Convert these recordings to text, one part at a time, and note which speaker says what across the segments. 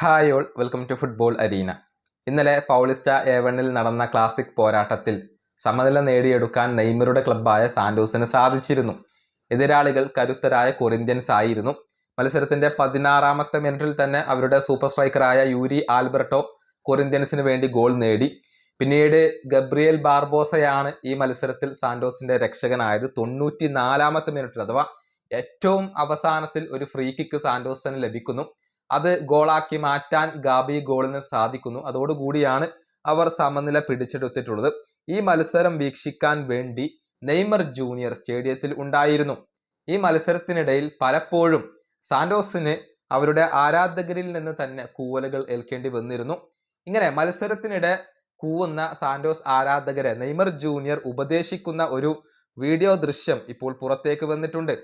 Speaker 1: Hi all welcome to football arena ഇന്നലെ Paulista ഏവണിൽ നടന്ന classic പോരാട്ടത്തിൽ സമനില നേടിയെടുക്കാൻ നെയ്മറുടെ ക്ലബ്ബായ സാന്റോസിന് സാധിച്ചിരുന്നു. എതിരാളികൾ കരുത്തരായ കൊറിന്ത്യൻസ് ആയിരുന്നു. മത്സരത്തിന്റെ പതിനാറാമത്തെ മിനിറ്റിൽ തന്നെ അവരുടെ സൂപ്പർ സ്ട്രൈക്കറായ യൂരി ആൽബർട്ടോ കൊറിന്ത്യൻസിന് വേണ്ടി ഗോൾ നേടി. പിന്നീട് ഗബ്രിയേൽ ബാർബോസയാണ് ഈ മത്സരത്തിൽ സാന്റോസിന്റെ രക്ഷകനായത്. തൊണ്ണൂറ്റി നാലാമത്തെ മിനിറ്റിൽ അഥവാ ഏറ്റവും അവസാനത്തിൽ ഒരു ഫ്രീ കിക്ക് സാന്റോസിന് ലഭിക്കുന്നു. അത് ഗോളാക്കി മാറ്റാൻ ഗാബി ഗോളിന് സാധിക്കുന്നു. അതോടുകൂടിയാണ് അവർ സമനില പിടിച്ചെടുത്തിട്ടുള്ളത്. ഈ മത്സരം വീക്ഷിക്കാൻ വേണ്ടി നെയ്മർ ജൂനിയർ സ്റ്റേഡിയത്തിൽ ഉണ്ടായിരുന്നു. ഈ മത്സരത്തിനിടയിൽ പലപ്പോഴും സാന്റോസിന് അവരുടെ ആരാധകരിൽ നിന്ന് തന്നെ കൂവലുകൾ ഏൽക്കേണ്ടി വന്നിരുന്നു. ഇങ്ങനെ മത്സരത്തിനിടെ കൂവുന്ന സാന്റോസ് ആരാധകരെ നെയ്മർ ജൂനിയർ ഉപദേശിക്കുന്ന ഒരു വീഡിയോ ദൃശ്യം ഇപ്പോൾ പുറത്തേക്ക് വന്നിട്ടുണ്ട്.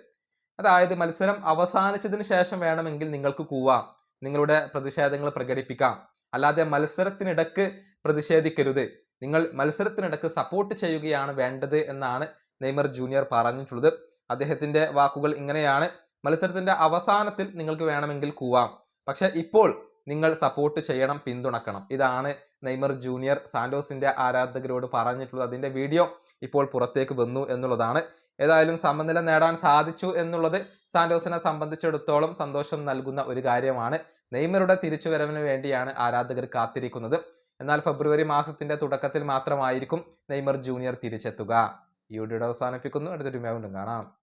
Speaker 1: അതായത് മത്സരം അവസാനിച്ചതിന് ശേഷം വേണമെങ്കിൽ നിങ്ങൾക്ക് കൂവാം. നിങ്ങളുടെ പ്രതിഷേധങ്ങൾ പ്രകടിപ്പിക്കാം. അല്ലാതെ മത്സരത്തിനിടക്ക് പ്രതിഷേധിക്കരുത്. നിങ്ങൾ മത്സരത്തിനിടക്ക് സപ്പോർട്ട് ചെയ്യുകയാണ് വേണ്ടത് എന്നാണ് നെയ്മർ ജൂനിയർ പറഞ്ഞിട്ടുള്ളത്. അദ്ദേഹത്തിന്റെ വാക്കുകൾ ഇങ്ങനെയാണ്. മത്സരത്തിന്റെ അവസാനത്തിൽ നിങ്ങൾക്ക് വേണമെങ്കിൽ കൂവാം. പക്ഷെ ഇപ്പോൾ നിങ്ങൾ സപ്പോർട്ട് ചെയ്യണം പിന്തുണക്കണം. ഇതാണ് നെയ്മർ ജൂനിയർ സാന്റോസിന്റെ ആരാധകരോട് പറഞ്ഞിട്ടുള്ളത്. അതിന്റെ വീഡിയോ ഇപ്പോൾ പുറത്തേക്ക് വന്നു എന്നുള്ളതാണ്. ഏതായാലും സമനില നേടാൻ സാധിച്ചു എന്നുള്ളത് സാന്റോസിനെ സംബന്ധിച്ചിടത്തോളം സന്തോഷം നൽകുന്ന ഒരു കാര്യമാണ്. നെയ്മറുടെ തിരിച്ചുവരവിന് വേണ്ടിയാണ് ആരാധകർ കാത്തിരിക്കുന്നത്. എന്നാൽ ഫെബ്രുവരി മാസത്തിന്റെ തുടക്കത്തിൽ മാത്രമായിരിക്കും നെയ്മർ ജൂനിയർ തിരിച്ചെത്തുക. ഈ വീഡിയോ അവസാനിപ്പിക്കുന്നു. അടുത്തൊരു മേഖലും കാണാം.